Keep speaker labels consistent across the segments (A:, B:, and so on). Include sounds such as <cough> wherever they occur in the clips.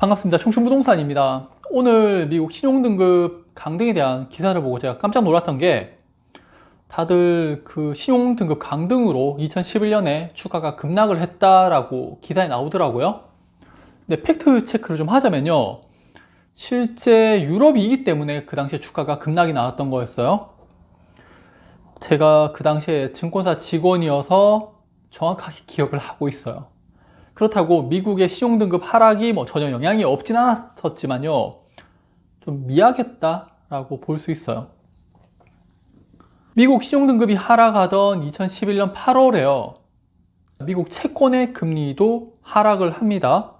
A: 반갑습니다. 청춘부동산입니다. 오늘 미국 신용등급 강등에 대한 기사를 보고 제가 깜짝 놀랐던 게 다들 그 신용등급 강등으로 2011년에 주가가 급락을 했다라고 기사에 나오더라고요. 근데 팩트 체크를 좀 하자면요. 실제 유럽이기 때문에 그 당시에 주가가 급락이 나왔던 거였어요. 제가 그 당시에 증권사 직원이어서 정확하게 기억을 하고 있어요. 그렇다고 미국의 신용등급 하락이 뭐 전혀 영향이 없진 않았었지만요. 좀 미약했다라고 볼 수 있어요. 미국 신용등급이 하락하던 2011년 8월에요. 미국 채권의 금리도 하락을 합니다.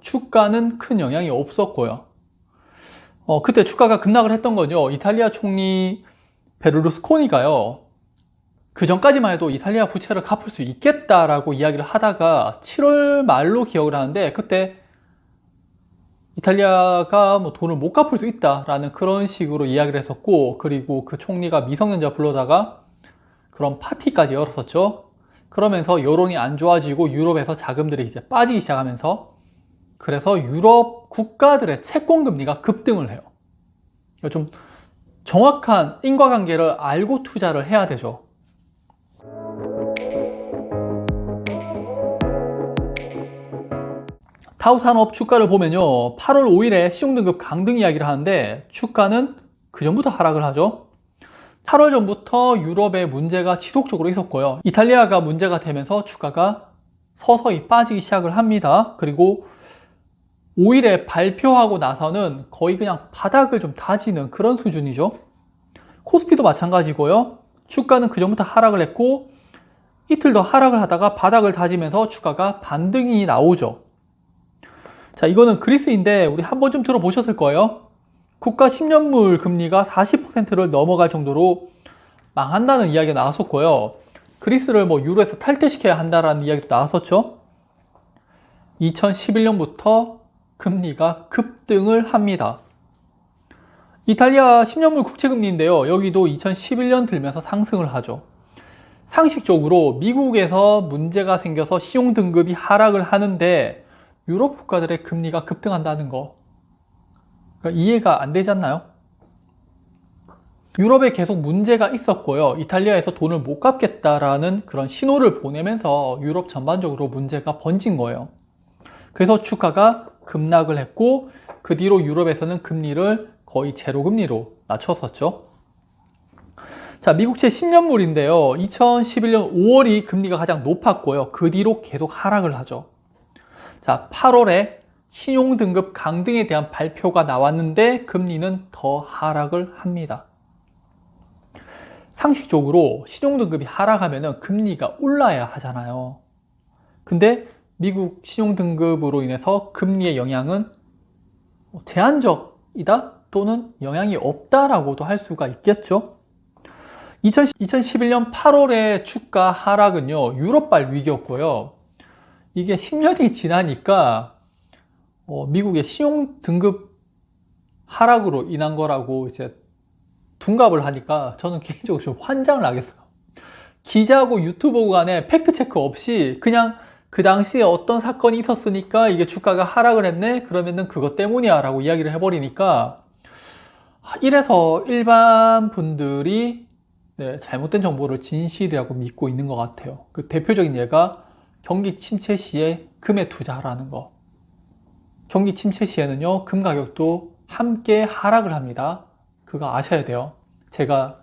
A: 주가는 큰 영향이 없었고요. 어, 그때 주가가 급락을 했던 건요. 이탈리아 총리 베르루스코니가요. 그 전까지만 해도 이탈리아 부채를 갚을 수 있겠다라고 이야기를 하다가 7월 말로 기억을 하는데 그때 이탈리아가 뭐 돈을 못 갚을 수 있다라는 그런 식으로 이야기를 했었고 그리고 그 총리가 미성년자 불러다가 그런 파티까지 열었었죠. 그러면서 여론이 안 좋아지고 유럽에서 자금들이 이제 빠지기 시작하면서 그래서 유럽 국가들의 채권 금리가 급등을 해요. 좀 정확한 인과관계를 알고 투자를 해야 되죠. 타우산업 주가를 보면요. 8월 5일에 시용등급 강등 이야기를 하는데 주가는 그 전부터 하락을 하죠. 8월 전부터 유럽에 문제가 지속적으로 있었고요. 이탈리아가 문제가 되면서 주가가 서서히 빠지기 시작을 합니다. 그리고 5일에 발표하고 나서는 거의 그냥 바닥을 좀 다지는 그런 수준이죠. 코스피도 마찬가지고요. 주가는 그 전부터 하락을 했고 이틀 더 하락을 하다가 바닥을 다지면서 주가가 반등이 나오죠. 자, 이거는 그리스인데 우리 한 번쯤 들어보셨을 거예요. 국가 10년물 금리가 40%를 넘어갈 정도로 망한다는 이야기가 나왔었고요. 그리스를 뭐 유로에서 탈퇴시켜야 한다라는 이야기도 나왔었죠. 2011년부터 금리가 급등을 합니다. 이탈리아 10년물 국채금리인데요. 여기도 2011년 들면서 상승을 하죠. 상식적으로 미국에서 문제가 생겨서信용 등급이 하락을 하는데 유럽 국가들의 금리가 급등한다는 거 그러니까 이해가 안 되지 않나요? 유럽에 계속 문제가 있었고요. 이탈리아에서 돈을 못 갚겠다라는 그런 신호를 보내면서 유럽 전반적으로 문제가 번진 거예요. 그래서 주가가 급락을 했고 그 뒤로 유럽에서는 금리를 거의 제로 금리로 낮췄었죠. 자, 미국채 10년물인데요. 2011년 5월이 금리가 가장 높았고요. 그 뒤로 계속 하락을 하죠. 자, 8월에 신용등급 강등에 대한 발표가 나왔는데 금리는 더 하락을 합니다. 상식적으로 신용등급이 하락하면 금리가 올라야 하잖아요. 근데 미국 신용등급으로 인해서 금리의 영향은 제한적이다 또는 영향이 없다라고도 할 수가 있겠죠. 2011년 8월의 주가 하락은요, 유럽발 위기였고요. 이게 10년이 지나니까 어, 미국의 신용 등급 하락으로 인한 거라고 이제 둔갑을 하니까 저는 개인적으로 좀 환장을 하겠어요. 기자하고 유튜버 간에 팩트 체크 없이 그냥 그 당시에 어떤 사건이 있었으니까 이게 주가가 하락을 했네? 그러면은 그것 때문이야 라고 이야기를 해버리니까 이래서 일반 분들이 네, 잘못된 정보를 진실이라고 믿고 있는 것 같아요. 그 대표적인 예가 경기 침체 시에 금에 투자하라는 거. 경기 침체 시에는요, 금 가격도 함께 하락을 합니다. 그거 아셔야 돼요. 제가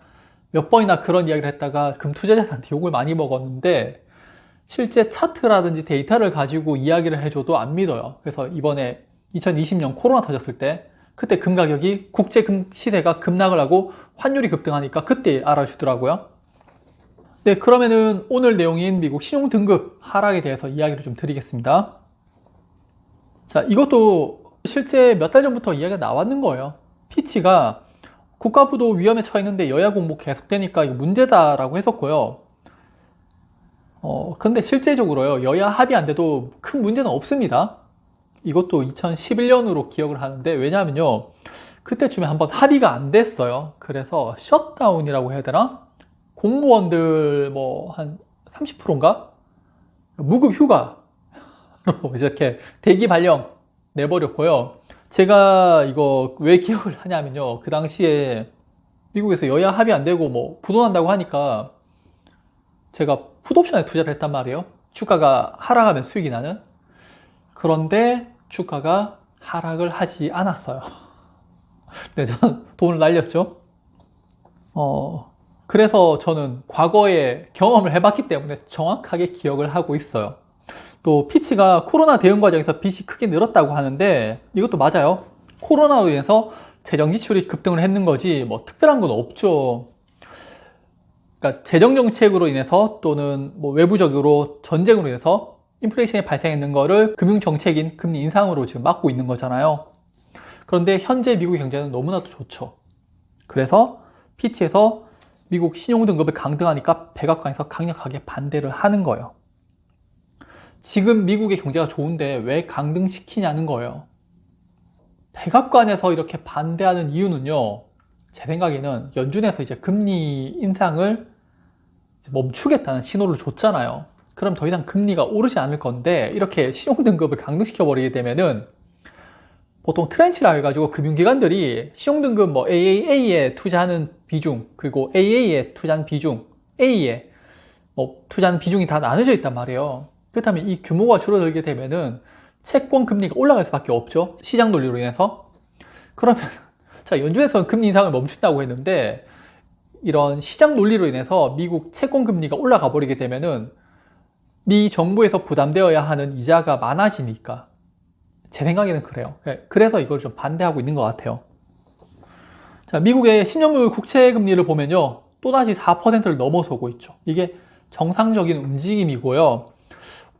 A: 몇 번이나 그런 이야기를 했다가 금 투자자한테 욕을 많이 먹었는데, 실제 차트라든지 데이터를 가지고 이야기를 해줘도 안 믿어요. 그래서 이번에 2020년 코로나 터졌을 때, 그때 금 가격이 국제 금 시세가 급락을 하고 환율이 급등하니까 그때 알아주더라고요. 네, 그러면은 오늘 내용인 미국 신용 등급 하락에 대해서 이야기를 좀 드리겠습니다. 자, 이것도 실제 몇 달 전부터 이야기가 나왔는 거예요. 피치가 국가부도 위험에 처했는데 여야 공복 계속되니까 이거 문제다라고 했었고요. 어, 근데 실제적으로요, 여야 합의 안 돼도 큰 문제는 없습니다. 이것도 2011년으로 기억을 하는데, 왜냐하면요, 그때쯤에 한번 합의가 안 됐어요. 그래서 셧다운이라고 해야 되나? 공무원들 뭐 한 30%인가? 무급 휴가로 <laughs> 이렇게 대기 발령 내버렸고요. 제가 이거 왜 기억을 하냐면요. 그 당시에 미국에서 여야 합의 안 되고 뭐 부도난다고 하니까 제가 풋옵션에 투자를 했단 말이에요. 주가가 하락하면 수익이 나는. 그런데 주가가 하락을 하지 않았어요. <laughs> 네, 저는 돈을 날렸죠. 어, 그래서 저는 과거에 경험을 해봤기 때문에 정확하게 기억을 하고 있어요. 또 피치가 코로나 대응 과정에서 빚이 크게 늘었다고 하는데 이것도 맞아요. 코로나로 인해서 재정 지출이 급등을 했는 거지 뭐 특별한 건 없죠. 그러니까 재정 정책으로 인해서 또는 뭐 외부적으로 전쟁으로 인해서 인플레이션이 발생했는 거를 금융 정책인 금리 인상으로 지금 막고 있는 거잖아요. 그런데 현재 미국 경제는 너무나도 좋죠. 그래서 피치에서 미국 신용 등급을 강등하니까 백악관에서 강력하게 반대를 하는 거예요. 지금 미국의 경제가 좋은데 왜 강등시키냐는 거예요. 백악관에서 이렇게 반대하는 이유는요, 제 생각에는 연준에서 이제 금리 인상을 멈추겠다는 신호를 줬잖아요. 그럼 더 이상 금리가 오르지 않을 건데, 이렇게 신용등급을 강등시켜 버리게 되면은, 보통 트렌치라 해가지고 금융기관들이 신용등급 뭐 AAA에 투자하는 비중, 그리고 AA에 투자하는 비중, A에 뭐 투자하는 비중이 다 나눠져 있단 말이에요. 그렇다면 이 규모가 줄어들게 되면은 채권 금리가 올라갈 수밖에 없죠. 시장 논리로 인해서. 그러면 <laughs> 자 연준에서는 금리 인상을 멈춘다고 했는데 이런 시장 논리로 인해서 미국 채권 금리가 올라가 버리게 되면은 미 정부에서 부담되어야 하는 이자가 많아지니까 제 생각에는 그래요. 그래서 이걸 좀 반대하고 있는 것 같아요. 자, 미국의 10년물 국채 금리를 보면요. 또다시 4%를 넘어서고 있죠. 이게 정상적인 움직임이고요.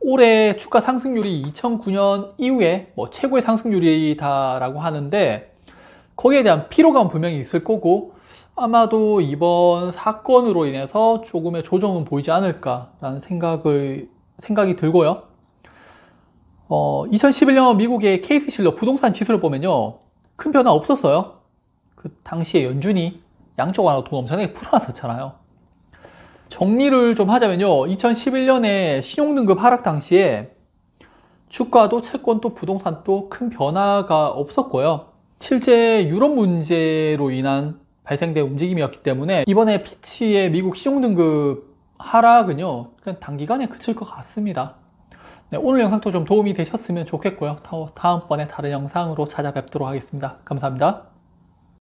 A: 올해 주가 상승률이 2009년 이후에 뭐 최고의 상승률이다라고 하는데 거기에 대한 피로감은 분명히 있을 거고 아마도 이번 사건으로 인해서 조금의 조정은 보이지 않을까라는 생각을 생각이 들고요. 어, 2011년 미국의 케이스 실러 부동산 지수를 보면요. 큰 변화 없었어요. 그 당시에 연준이 양쪽 안으로 돈 엄청나게 풀어놨었잖아요. 정리를 좀 하자면요. 2011년에 신용등급 하락 당시에 주가도 채권도 부동산도 큰 변화가 없었고요. 실제 유럽 문제로 인한 발생된 움직임이었기 때문에 이번에 피치의 미국 신용등급 하락은요. 그냥 단기간에 그칠 것 같습니다. 네, 오늘 영상도 좀 도움이 되셨으면 좋겠고요. 다음번에 다른 영상으로 찾아뵙도록 하겠습니다. 감사합니다.